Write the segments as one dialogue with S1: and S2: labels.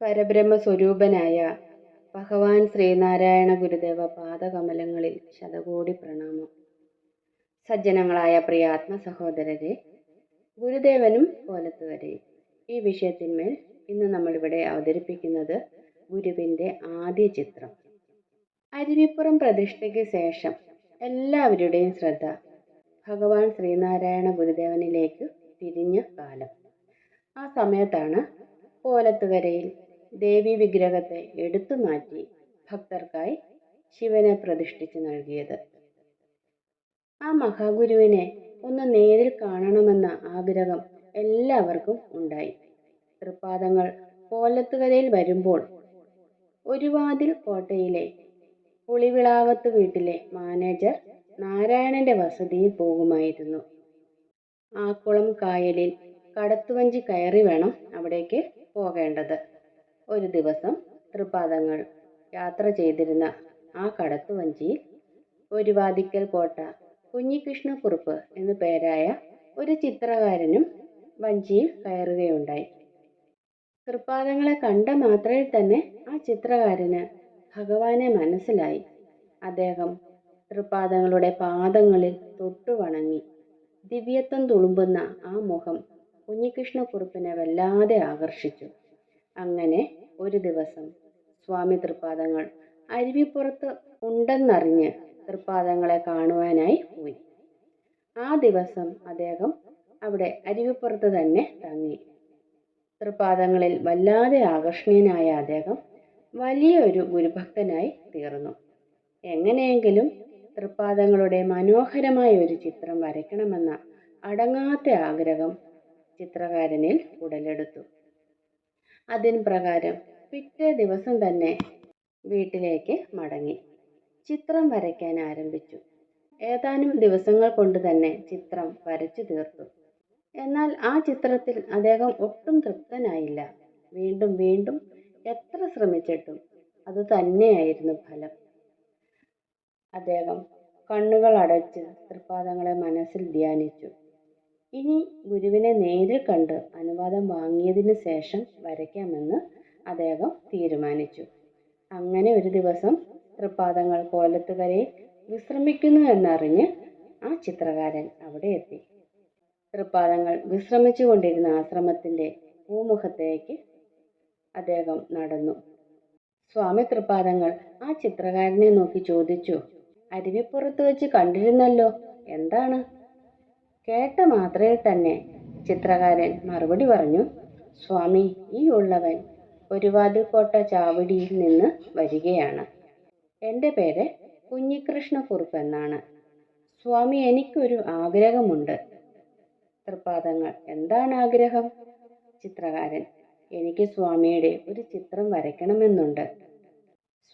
S1: പരബ്രഹ്മസ്വരൂപനായ ഭഗവാൻ ശ്രീനാരായണ ഗുരുദേവ പാദകമലങ്ങളിൽ ശതകോടി പ്രണാമം. സജ്ജനങ്ങളായ പ്രിയാത്മ സഹോദരരെ ഗുരുദേവനും കോലത്തുവരെയും ഈ വിഷയത്തിന്മേൽ ഇന്ന് നമ്മളിവിടെ അവതരിപ്പിക്കുന്നത് ഗുരുവിന്റെ ആദ്യ ചിത്രം. അരുവിപ്പുറം പ്രതിഷ്ഠയ്ക്ക് ശേഷം എല്ലാവരുടെയും ശ്രദ്ധ ഭഗവാൻ ശ്രീനാരായണ ഗുരുദേവനിലേക്ക് തിരിഞ്ഞ കാലം. ആ സമയത്താണ് കോലത്തുകരയിൽ ദേവി വിഗ്രഹത്തെ എടുത്തു മാറ്റി ഭക്തർക്കായി ശിവനെ പ്രതിഷ്ഠിച്ചു നൽകിയത്. ആ മഹാഗുരുവിനെ ഒന്ന് നേരിൽ കാണണമെന്ന ആഗ്രഹം എല്ലാവർക്കും ഉണ്ടായി. തൃപ്പാദങ്ങൾ കോലത്തുകരയിൽ വരുമ്പോൾ ഒരുവാതിൽ കോട്ടയിലെ പുളിവിളാവത്ത് വീട്ടിലെ മാനേജർ നാരായണന്റെ വസതിയിൽ പോകുമായിരുന്നു. ആക്കുളം കായലിൽ കടത്തുവഞ്ചി കയറി വേണം അവിടേക്ക് പോകേണ്ടത്. ഒരു ദിവസം തൃപ്പാദങ്ങൾ യാത്ര ചെയ്തിരുന്ന ആ കടത്തുവഞ്ചിയിൽ ഒരു വാതിക്കൽ കോട്ട കുഞ്ഞികൃഷ്ണക്കുറുപ്പ് എന്നു പേരായ ഒരു ചിത്രകാരനും വഞ്ചിയിൽ കയറുകയുണ്ടായി. തൃപ്പാദങ്ങളെ കണ്ട മാത്രയിൽ തന്നെ ആ ചിത്രകാരന് ഭഗവാനെ മനസ്സിലായി. അദ്ദേഹം തൃപ്പാദങ്ങളുടെ പാദങ്ങളിൽ തൊട്ടു വണങ്ങി ദിവ്യത്വം തുളുമ്പുന്ന ആ മുഖം കുഞ്ഞികൃഷ്ണക്കുറുപ്പിനെ വല്ലാതെ ആകർഷിച്ചു. അങ്ങനെ ഒരു ദിവസം സ്വാമി തൃപ്പാദങ്ങൾ അരുവിപ്പുറത്ത് ഉണ്ടെന്നറിഞ്ഞ് തൃപ്പാദങ്ങളെ കാണുവാനായി പോയി. ആ ദിവസം അദ്ദേഹം അവിടെ അരുവിപ്പുറത്ത് തന്നെ തങ്ങി. തൃപ്പാദങ്ങളിൽ വല്ലാതെ ആകർഷണീയനായ അദ്ദേഹം വലിയൊരു ഗുരുഭക്തനായി തീർന്നു. എങ്ങനെയെങ്കിലും തൃപ്പാദങ്ങളുടെ മനോഹരമായ ഒരു ചിത്രം വരയ്ക്കണമെന്ന അടങ്ങാത്ത ആഗ്രഹം ചിത്രകാരനിൽ ഉടലെടുത്തു. അതിൻ പ്രകാരം പിറ്റേ ദിവസം തന്നെ വീട്ടിലേക്ക് മടങ്ങി. ചിത്രം വരയ്ക്കാൻ ആരംഭിച്ചു. ഏതാനും ദിവസങ്ങൾ കൊണ്ട് തന്നെ ചിത്രം വരച്ചു തീർത്തു. എന്നാൽ ആ ചിത്രത്തിൽ അദ്ദേഹം ഒട്ടും തൃപ്തനായില്ല. വീണ്ടും വീണ്ടും എത്ര ശ്രമിച്ചിട്ടും അത് തന്നെയായിരുന്നു ഫലം. അദ്ദേഹം കണ്ണുകൾ അടച്ച് തൃപ്പാദങ്ങളെ മനസ്സിൽ ധ്യാനിച്ചു. ഇനി ഗുരുവിനെ നേരിൽ കണ്ട് അനുവാദം വാങ്ങിയതിന് ശേഷം വരയ്ക്കാമെന്ന് അദ്ദേഹം തീരുമാനിച്ചു. അങ്ങനെ ഒരു ദിവസം തൃപ്പാദങ്ങൾ കോലത്തുകരയിൽ വിശ്രമിക്കുന്നു എന്നറിഞ്ഞ് ആ ചിത്രകാരൻ അവിടെ എത്തി. തൃപ്പാദങ്ങൾ വിശ്രമിച്ചു കൊണ്ടിരുന്ന ആശ്രമത്തിന്റെ പൂമുഖത്തേക്ക് അദ്ദേഹം നടന്നു. സ്വാമി തൃപ്പാദങ്ങൾ ആ ചിത്രകാരനെ നോക്കി ചോദിച്ചു അരുവിപ്പുറത്ത് വെച്ച് കണ്ടിരുന്നല്ലോ. എന്താണ്? കേട്ട മാത്രയിൽ തന്നെ ചിത്രകാരൻ മറുപടി പറഞ്ഞു സ്വാമി ഈ ഉള്ളവൻ ഒരുവാതിൽക്കോട്ട ചാവടിയിൽ നിന്ന് വരികയാണ്. എന്റെ പേര് കുഞ്ഞികൃഷ്ണക്കുറുപ്പ് എന്നാണ്. സ്വാമി എനിക്കൊരു ആഗ്രഹമുണ്ട്. തൃപ്പാദങ്ങൾ എന്താണ് ആഗ്രഹം? ചിത്രകാരൻ എനിക്ക് സ്വാമിയുടെ ഒരു ചിത്രം വരയ്ക്കണമെന്നുണ്ട്.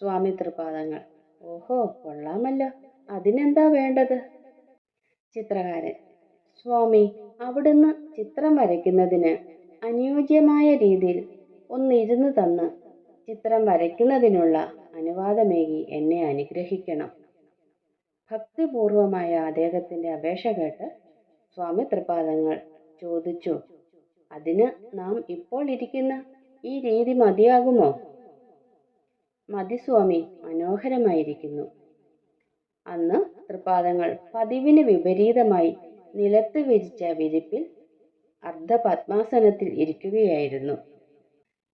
S1: സ്വാമി തൃപ്പാദങ്ങൾ ഓഹോ കൊള്ളാമല്ലോ. അതിനെന്താ വേണ്ടത്? ചിത്രകാരൻ സ്വാമി അവിടുന്ന് ചിത്രം വരയ്ക്കുന്നതിന് അനുയോജ്യമായ രീതിയിൽ ഒന്നിരുന്ന് തന്ന് ചിത്രം വരയ്ക്കുന്നതിനുള്ള അനുവാദമേകി എന്നെ അനുഗ്രഹിക്കണം. ഭക്തിപൂർവമായ അദ്ദേഹത്തിന്റെ അപേക്ഷ കേട്ട് സ്വാമി തൃപാദങ്ങൾ ചോദിച്ചു അതിന് നാം ഇപ്പോൾ ഇരിക്കുന്ന ഈ രീതി മതിയാകുമോ? മതി സ്വാമി മനോഹരമായിരിക്കുന്നു. അന്ന് തൃപാദങ്ങൾ പതിവിന് വിപരീതമായി നിലത്ത് വിരിച്ച വിരിപ്പിൽ അർദ്ധപത്മാസനത്തിൽ ഇരിക്കുകയായിരുന്നു.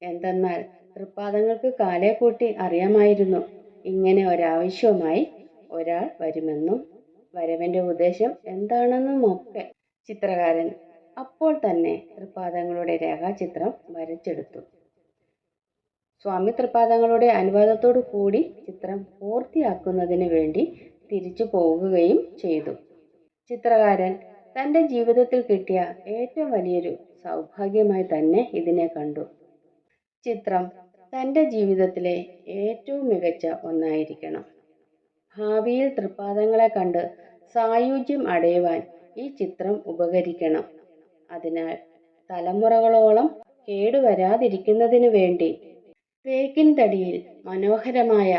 S1: എന്തെന്നാൽ തൃപ്പാദങ്ങൾക്ക് കാലേ കൂട്ടി അറിയാമായിരുന്നു ഇങ്ങനെ ഒരാവശ്യവുമായി ഒരാൾ വരുമെന്നും വരവന്റെ ഉദ്ദേശം എന്താണെന്നുമൊക്കെ ചിത്രകാരൻ അപ്പോൾ തന്നെ തൃപ്പാദങ്ങളുടെ രേഖാചിത്രം വരച്ചെടുത്തു. സ്വാമി തൃപ്പാദങ്ങളുടെ അനുവാദത്തോടു കൂടി ചിത്രം പൂർത്തിയാക്കുന്നതിന് വേണ്ടി തിരിച്ചു പോകുകയും ചെയ്തു. ചിത്രകാരൻ തന്റെ ജീവിതത്തിൽ കിട്ടിയ ഏറ്റവും വലിയൊരു സൗഭാഗ്യമായി തന്നെ ഇതിനെ കണ്ടു. ചിത്രം തന്റെ ജീവിതത്തിലെ ഏറ്റവും മികച്ച ഒന്നായിരിക്കണം. ഭാവിയിൽ തൃപ്പാദങ്ങളെ കണ്ട് സായുജ്യം അടയുവാൻ ഈ ചിത്രം ഉപകരിക്കണം. അതിനാൽ തലമുറകളോളം കേടുവരാതിരിക്കുന്നതിനു വേണ്ടി തേക്കിൻ തടിയിൽ മനോഹരമായ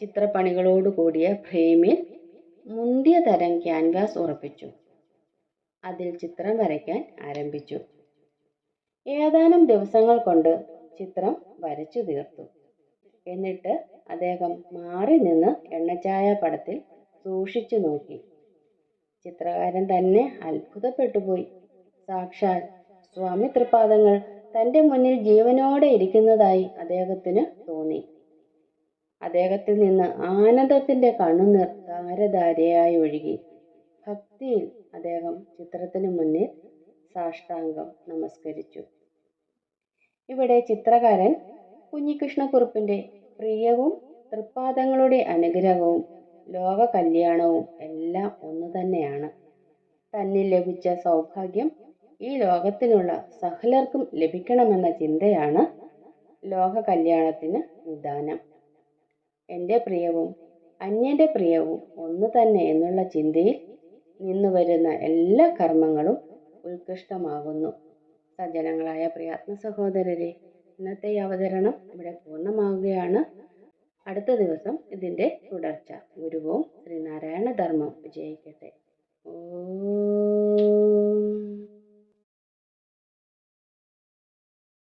S1: ചിത്രപ്പണികളോട് കൂടിയ ഫ്രെയിമിൽ മുന്തിയ തരം ക്യാൻവാസ് ഉറപ്പിച്ചു. അതിൽ ചിത്രം വരയ്ക്കാൻ ആരംഭിച്ചു. ഏതാനും ദിവസങ്ങൾ കൊണ്ട് ചിത്രം വരച്ചു തീർത്തു. എന്നിട്ട് അദ്ദേഹം മാറി നിന്ന് എണ്ണച്ചായ പടത്തിൽ സൂക്ഷിച്ചു നോക്കി. ചിത്രകാരൻ തന്നെ അത്ഭുതപ്പെട്ടുപോയി സാക്ഷാൽ സ്വാമി തൃപ്പാദങ്ങൾ തന്റെ മുന്നിൽ ജീവനോടെ ഇരിക്കുന്നതായി അദ്ദേഹത്തിന് തോന്നി. അദ്ദേഹത്തിൽ നിന്ന് ആനന്ദത്തിന്റെ കണ്ണുനീർ ധാരധാരയായി ഒഴുകി. ഭക്തിയിൽ അദ്ദേഹം ചിത്രത്തിന് മുന്നിൽ സാഷ്ടാംഗം നമസ്കരിച്ചു. ഇവിടെ ചിത്രകാരൻ കുഞ്ഞികൃഷ്ണകുറുപ്പിന്റെ പ്രിയവും തൃപ്പാദങ്ങളുടെ അനുഗ്രഹവും ലോക കല്യാണവും എല്ലാം ഒന്നു തന്നെയാണ് തന്നിൽ ലഭിച്ച സൗഭാഗ്യം ഈ ലോകത്തിലുള്ള സകലർക്കും ലഭിക്കണമെന്ന ചിന്തയാണ് ലോക കല്യാണത്തിന് നിദാനം. എന്റെ പ്രിയവും അന്യന്റെ പ്രിയവും ഒന്നു തന്നെ എന്നുള്ള ചിന്തയിൽ നിന്നു വരുന്ന എല്ലാ കർമ്മങ്ങളും ഉത്കൃഷ്ടമാകുന്നു. സജ്ജനങ്ങളായ പ്രിയാത്മ സഹോദരരെ ഇന്നത്തെ ഈ അവതരണം ഇവിടെ പൂർണമാവുകയാണ്. അടുത്ത ദിവസം ഇതിന്റെ തുടർച്ച. ഗുരുവും ശ്രീനാരായണ ധർമ്മം വിജയിക്കട്ടെ.